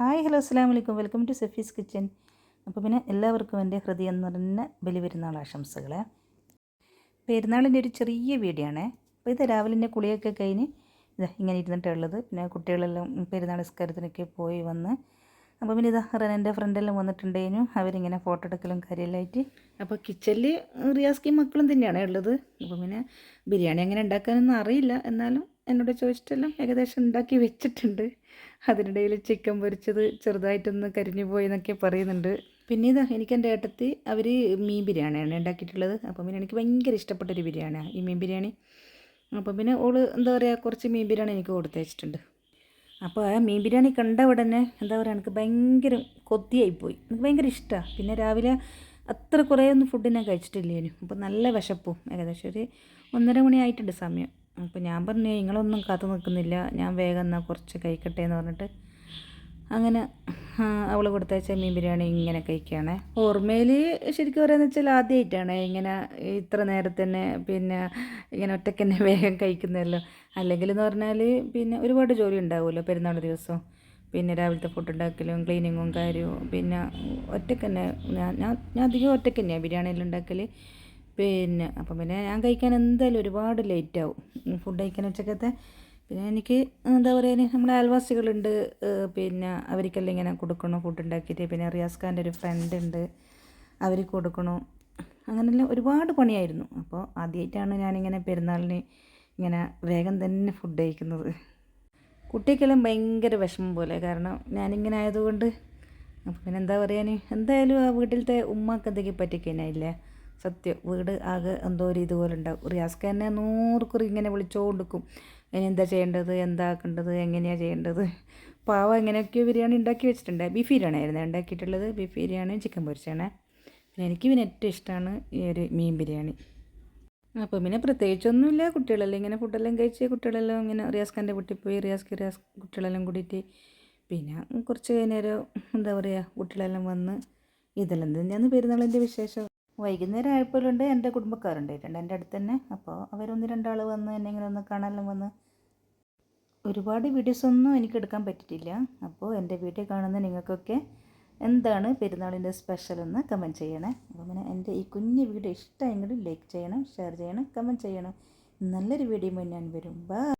Hi hello അസ്സാം വലൈക്കും welcome to സഫീസ് kitchen. അപ്പോൾ പിന്നെ എല്ലാവർക്കും എന്റെ ഹൃദയം നിറഞ്ഞ ബലി പെരുന്നാൾ ആശംസകളെ. പെരുന്നാളിന്റെ ഒരു ചെറിയ വീഡിയോ ആണേ അപ്പോൾ ഇത് രാവിലെ എന്റെ കുളിയൊക്കെ കഴിഞ്ഞ് ഇതാ ഇങ്ങനെ ഇരുന്നിട്ടുള്ളത് പിന്നെ കുട്ടികളെല്ലാം പെരുന്നാൾ നിസ്കാരത്തിനൊക്കെ പോയി വന്ന്. അപ്പോൾ പിന്നെ ഇതാ റെനന്റെ ഫ്രണ്ടെല്ലാം വന്നിട്ടുണ്ടേനു. അവരിങ്ങനെ ഫോട്ടോ എടുക്കലും കാര്യമെല്ലാമായിട്ട് അപ്പോൾ കിച്ചണിൽ റിയാസ്കി മക്കളും തന്നെയാണ് ഉള്ളത്. അപ്പോൾ പിന്നെ ബിരിയാണി അങ്ങനെ ഉണ്ടാക്കാനൊന്നും അറിയില്ല. എന്നാലും എന്നോട് ചോദിച്ചിട്ടെല്ലാം ഏകദേശം ഉണ്ടാക്കി വെച്ചിട്ടുണ്ട്. അതിനിടയിൽ ചിക്കൻ പൊരിച്ചത് ചെറുതായിട്ടൊന്ന് കരിഞ്ഞു പോയി എന്നൊക്കെ പറയുന്നുണ്ട്. പിന്നെ ഇതാ എനിക്ക് എന്റെ ഏട്ടത്തി അവർ മീൻ ബിരിയാണിയാണ് ഉണ്ടാക്കിയിട്ടുള്ളത്. അപ്പം പിന്നെ എനിക്ക് ഭയങ്കര ഇഷ്ടപ്പെട്ടൊരു ബിരിയാണിയാണ് ഈ മീൻ ബിരിയാണി. അപ്പം പിന്നെ ഓൾ എന്താ പറയുക കുറച്ച് മീൻ ബിരിയാണി എനിക്ക് കൊടുത്തയച്ചിട്ടുണ്ട് അപ്പോൾ ആ മീൻ ബിരിയാണി കണ്ട ഉടനെ എന്താ പറയുക എനിക്ക് ഭയങ്കര കൊത്തിയായിപ്പോയി എനിക്ക് ഭയങ്കര ഇഷ്ടമാണ് പിന്നെ രാവിലെ അത്ര കുറേ ഒന്നും ഫുഡ് ഞാൻ കഴിച്ചിട്ടില്ലേനു. അപ്പോൾ നല്ല വിശപ്പും. ഏകദേശം ഒരു ഒന്നര മണിയായിട്ടുണ്ട് സമയം. അപ്പോൾ ഞാൻ പറഞ്ഞു നിങ്ങളൊന്നും കാത്തു നിൽക്കുന്നില്ല. ഞാൻ വേഗം എന്നാൽ കുറച്ച് കഴിക്കട്ടെ എന്ന് പറഞ്ഞിട്ട് അങ്ങനെ അവൾ കൊടുത്തയച്ച മീൻ ബിരിയാണി ഇങ്ങനെ കഴിക്കുകയാണ്. ഓർമ്മയിൽ ശരിക്കും പറയുന്നത് വെച്ചാൽ ആദ്യമായിട്ടാണ് ഇങ്ങനെ ഇത്ര നേരത്തെ തന്നെ പിന്നെ ഇങ്ങനെ ഒറ്റയ്ക്ക് തന്നെ വേഗം കഴിക്കുന്നതല്ലോ. അല്ലെങ്കിൽ എന്ന് പറഞ്ഞാൽ പിന്നെ ഒരുപാട് ജോലി ഉണ്ടാവുമല്ലോ പെരുന്നാൾ ദിവസം. പിന്നെ രാവിലത്തെ ഫുഡ് ഉണ്ടാക്കലും ക്ലീനിങ്ങും കാര്യവും. പിന്നെ ഒറ്റയ്ക്ക് തന്നെ ഞാൻ ഞാൻ അധികം ഒറ്റയ്ക്ക് തന്നെയാണ് ബിരിയാണിയിൽ ഉണ്ടാക്കൽ പിന്നെ അപ്പം പിന്നെ ഞാൻ കഴിക്കാൻ എന്തായാലും ഒരുപാട് ലേറ്റ് ആവും. ഫുഡ് കഴിക്കാൻ ഉച്ചക്കത്തെ. പിന്നെ എനിക്ക് എന്താ പറയുക നമ്മുടെ അയൽവാസികളുണ്ട്. പിന്നെ അവർക്കെല്ലാം ഇങ്ങനെ കൊടുക്കണം ഫുഡ് ഉണ്ടാക്കിയിട്ട്. പിന്നെ റിയാസ് ഖാന്റെ ഒരു ഫ്രണ്ട് ഉണ്ട്. അവർക്ക് കൊടുക്കണം. അങ്ങനെയെല്ലാം ഒരുപാട് പണിയായിരുന്നു. അപ്പോൾ ആദ്യമായിട്ടാണ് ഞാനിങ്ങനെ പെരുന്നാളിന് ഇങ്ങനെ വേഗം തന്നെ ഫുഡ് കഴിക്കുന്നത്. കുട്ടിക്കെല്ലാം ഭയങ്കര വിഷമം പോലെ. കാരണം ഞാനിങ്ങനെ ആയതുകൊണ്ട് അപ്പം പിന്നെ എന്താ പറയാൻ എന്തായാലും ആ വീട്ടിലത്തെ ഉമ്മക്ക് എന്തെങ്കിലും പറ്റിക്കഴിഞ്ഞായില്ലേ സത്യം വീട് ആകെ എന്തോ ഒരു ഇതുപോലെ ഉണ്ടാവും. റിയാസ്ക്ക് തന്നെ നൂറുക്കുറി കുറി ഇങ്ങനെ വിളിച്ചോണ്ടിരിക്കും ഇനി എന്താ ചെയ്യേണ്ടത്? എന്താക്കേണ്ടത് എങ്ങനെയാണ് ചെയ്യേണ്ടത്? പാവ എങ്ങനെയൊക്കെയോ ബിരിയാണി ഉണ്ടാക്കി വെച്ചിട്ടുണ്ട്. ബീഫ് ബിരിയാണി ആയിരുന്നു ഉണ്ടാക്കിയിട്ടുള്ളത്. ബീഫ് ബിരിയാണി ചിക്കൻ പൊരിച്ചാണ് പിന്നെ എനിക്ക് പിന്നെ ഏറ്റവും ഇഷ്ടമാണ് ഈ ഒരു മീൻ ബിരിയാണി. അപ്പോൾ പിന്നെ പ്രത്യേകിച്ചൊന്നുമില്ല. കുട്ടികളെല്ലാം ഇങ്ങനെ ഫുഡെല്ലാം കഴിച്ച് കുട്ടികളെല്ലാം ഇങ്ങനെ റിയാസ്ക്കന്റെ വീട്ടിൽ പോയി റിയാസ്ക്ക് റിയാസ് കുട്ടികളെല്ലാം കൂടിയിട്ട് പിന്നെ കുറച്ച് കഴിഞ്ഞൊരു എന്താ പറയുക കുട്ടികളെല്ലാം വന്ന് ഇതെല്ലാം തന്നെയാണ് പെരുന്നാളിന്റെ വിശേഷം. വൈകുന്നേരം ആയപ്പോഴുണ്ട് എന്റെ കുടുംബക്കാരുണ്ടായിട്ടുണ്ട് എന്റെ അടുത്ത് തന്നെ അപ്പോൾ അവരൊന്ന് രണ്ടാൾ വന്ന് എന്നെ ഇങ്ങനെ ഒന്ന് കാണാനെല്ലാം വന്ന് ഒരുപാട് വീഡിയോസ് ഒന്നും എനിക്ക് എടുക്കാൻ പറ്റിയിട്ടില്ല. അപ്പോൾ എന്റെ വീഡിയോ കാണുന്ന നിങ്ങൾക്കൊക്കെ എന്താണ് പെരുന്നാളിന്റെ സ്പെഷ്യൽ എന്ന് കമന്റ് ചെയ്യണേ. അപ്പോൾ എന്റെ ഈ കുഞ്ഞു വീഡിയോ ഇഷ്ടമായെങ്കിൽ ലൈക്ക് ചെയ്യണം ഷെയർ ചെയ്യണം കമന്റ് ചെയ്യണം. നല്ലൊരു വീഡിയോ ഞാൻ വരും. ബൈ